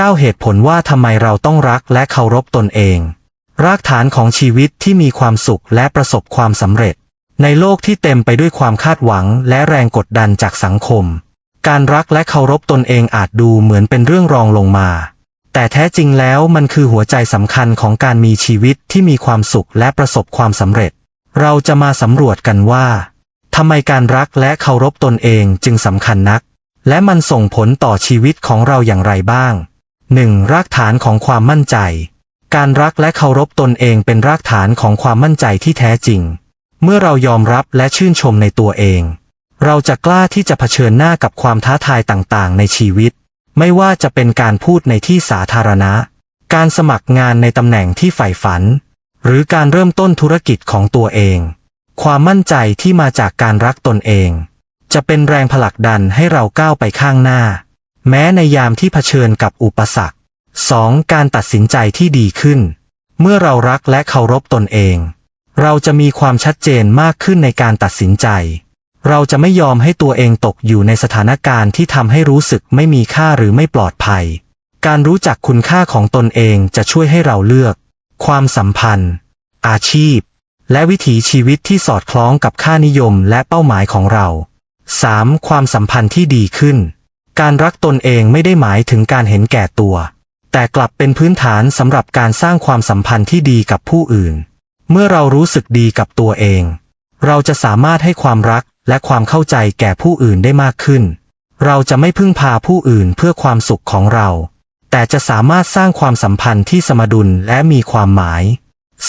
9 เหตุผลว่าทำไมเราต้องรักและเคารพตนเอง รากฐานของชีวิตที่มีความสุขและประสบความสำเร็จ ในโลกที่เต็มไปด้วยความคาดหวังและแรงกดดันจากสังคม การรักและเคารพตนเองอาจดูเหมือนเป็นเรื่องรองลงมา แต่แท้จริงแล้วมันคือหัวใจสำคัญของการมีชีวิตที่มีความสุขและประสบความสำเร็จ เราจะมาสำรวจกันว่าทำไมการรักและเคารพตนเองจึงสำคัญนัก และมันส่งผลต่อชีวิตของเราอย่างไรบ้าง 1. รากฐานของความมั่นใจ การรักและเคารพตนเองเป็นรากฐานของความมั่นใจที่แท้จริง เมื่อเรายอมรับและชื่นชมในตัวเอง เราจะกล้าที่จะเผชิญหน้ากับความท้าทายต่างๆ ในชีวิต ไม่ว่าจะเป็นการพูดในที่สาธารณะ การสมัครงานในตำแหน่งที่ใฝ่ฝัน หรือการเริ่มต้นธุรกิจของตัวเอง ความมั่นใจที่มาจากการรักตนเอง จะเป็นแรงผลักดันให้เราก้าวไปข้างหน้า แม้ในยามที่เผชิญกับอุปสรรค 2. การตัดสินใจที่ดีขึ้น เมื่อเรารักและเคารพตนเอง เราจะมีความชัดเจนมากขึ้นในการตัดสินใจ เราจะไม่ยอมให้ตัวเองตกอยู่ในสถานการณ์ที่ทำให้รู้สึกไม่มีค่าหรือไม่ปลอดภัย การรู้จักคุณค่าของตนเองจะช่วยให้เราเลือก ความสัมพันธ์ อาชีพ และวิถีชีวิตที่สอดคล้องกับค่านิยมและเป้าหมายของเรา 3. ความสัมพันธ์ที่ดีขึ้น การรักตนเองไม่ได้หมายถึงการเห็นแก่ตัว แต่กลับเป็นพื้นฐานสำหรับการสร้างความสัมพันธ์ที่ดีกับผู้อื่น เมื่อเรารู้สึกดีกับตัวเอง เราจะสามารถให้ความรักและความเข้าใจแก่ผู้อื่นได้มากขึ้น เราจะไม่พึ่งพาผู้อื่นเพื่อความสุขของเรา แต่จะสามารถสร้างความสัมพันธ์ที่สมดุลและมีความหมาย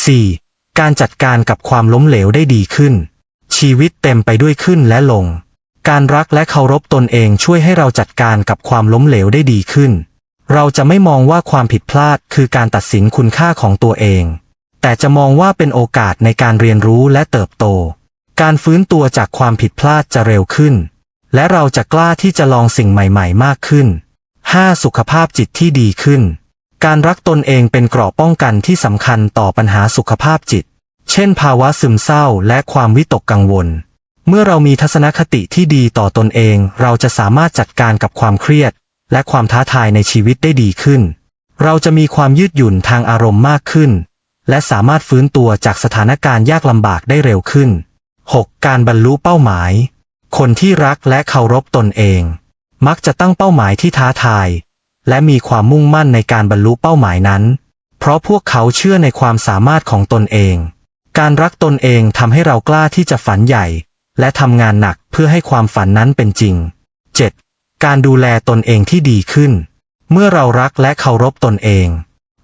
4. การจัดการกับความล้มเหลวได้ดีขึ้น ชีวิตเต็มไปด้วยขึ้นและลง การรักและเคารพตนเองช่วยให้เราจัดการกับความล้มเหลวได้ดีขึ้น เราจะไม่มองว่าความผิดพลาดคือการตัดสินคุณค่าของตัวเอง แต่จะมองว่าเป็นโอกาสในการเรียนรู้และเติบโต การฟื้นตัวจากความผิดพลาดจะเร็วขึ้น และเราจะกล้าที่จะลองสิ่งใหม่ ๆ มากขึ้น 5. สุขภาพจิตที่ดีขึ้น การรักตนเองเป็นเกราะป้องกันที่สำคัญต่อปัญหาสุขภาพจิต เช่น ภาวะซึมเศร้าและความวิตกกังวล เมื่อเรามีทัศนคติที่ดีต่อตนเอง เราจะสามารถจัดการกับความเครียด และความท้าทายในชีวิตได้ดีขึ้น เราจะมีความยืดหยุ่นทางอารมณ์มากขึ้น และสามารถฟื้นตัวจากสถานการณ์ยากลำบากได้เร็วขึ้น 6. การบรรลุเป้าหมาย คนที่รักและเคารพตนเอง มักจะตั้งเป้าหมายที่ท้าทาย และมีความมุ่งมั่นในการบรรลุเป้าหมายนั้น เพราะพวกเขาเชื่อในความสามารถของตนเอง การรักตนเองทำให้เรากล้าที่จะฝันใหญ่ และทำงานหนักเพื่อให้ความฝันนั้นเป็นจริง 7. การดูแลตนเองที่ดีขึ้น เมื่อเรารักและเคารพตนเอง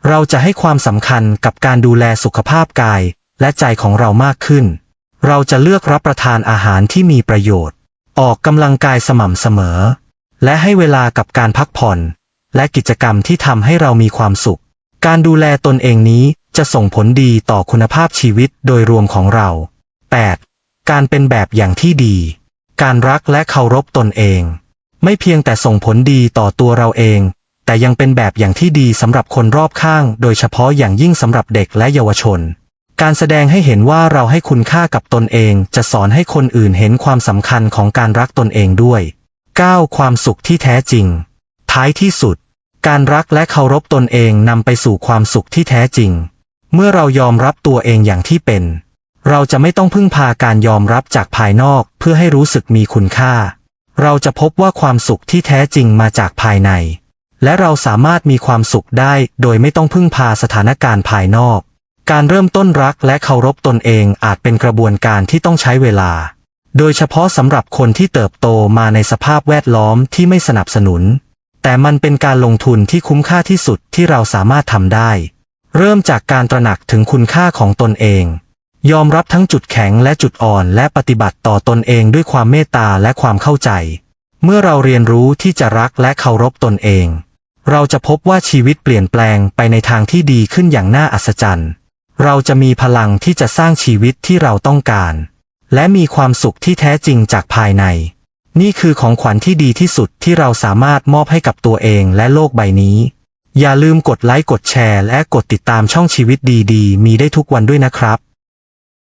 เราจะให้ความสำคัญกับการดูแลสุขภาพกาย และใจของเรามากขึ้น เราจะเลือกรับประทานอาหารที่มีประโยชน์ ออกกำลังกายสม่ำเสมอ และให้เวลากับการพักผ่อน และกิจกรรมที่ทำให้เรามีความสุข การดูแลตนเองนี้จะส่งผลดีต่อคุณภาพชีวิตโดยรวมของเรา 8. การเป็นแบบอย่างที่ดี การรักและเคารพตนเอง ไม่เพียงแต่ส่งผลดีต่อตัวเราเอง แต่ยังเป็นแบบอย่างที่ดีสำหรับคนรอบข้าง โดยเฉพาะอย่างยิ่งสำหรับเด็กและเยาวชน การแสดงให้เห็นว่าเราให้คุณค่ากับตนเอง จะสอนให้คนอื่นเห็นความสำคัญของการรักตนเองด้วย 9. ความสุขที่แท้จริง ท้ายที่สุด การรักและเคารพตนเองนำไปสู่ความสุขที่แท้จริง เมื่อเรายอมรับตัวเองอย่างที่เป็น เราจะไม่ต้องพึ่งพาการยอมรับจากภายนอกเพื่อให้รู้สึกมีคุณค่า เราจะพบว่าความสุขที่แท้จริงมาจากภายใน และเราสามารถมีความสุขได้โดยไม่ต้องพึ่งพาสถานการณ์ภายนอก การเริ่มต้นรักและเคารพตนเองอาจเป็นกระบวนการที่ต้องใช้เวลา โดยเฉพาะสำหรับคนที่เติบโตมาในสภาพแวดล้อมที่ไม่สนับสนุน แต่มันเป็นการลงทุนที่คุ้มค่าที่สุดที่เราสามารถทำได้ เริ่มจากการตระหนักถึงคุณค่าของตนเอง ยอมรับทั้งจุดแข็งและจุดอ่อนและปฏิบัติต่อตนเองด้วยความเมตตาและความเข้าใจ เมื่อเราเรียนรู้ที่จะรักและเคารพตนเอง เราจะพบว่าชีวิตเปลี่ยนแปลงไปในทางที่ดีขึ้นอย่างน่าอัศจรรย์ เราจะมีพลังที่จะสร้างชีวิตที่เราต้องการ และมีความสุขที่แท้จริงจากภายใน นี่คือของขวัญที่ดีที่สุดที่เราสามารถมอบให้กับตัวเองและโลกใบนี้ อย่าลืมกดไลค์กดแชร์และกดติดตามช่องชีวิตดีๆ มีได้ทุกวันด้วยนะครับ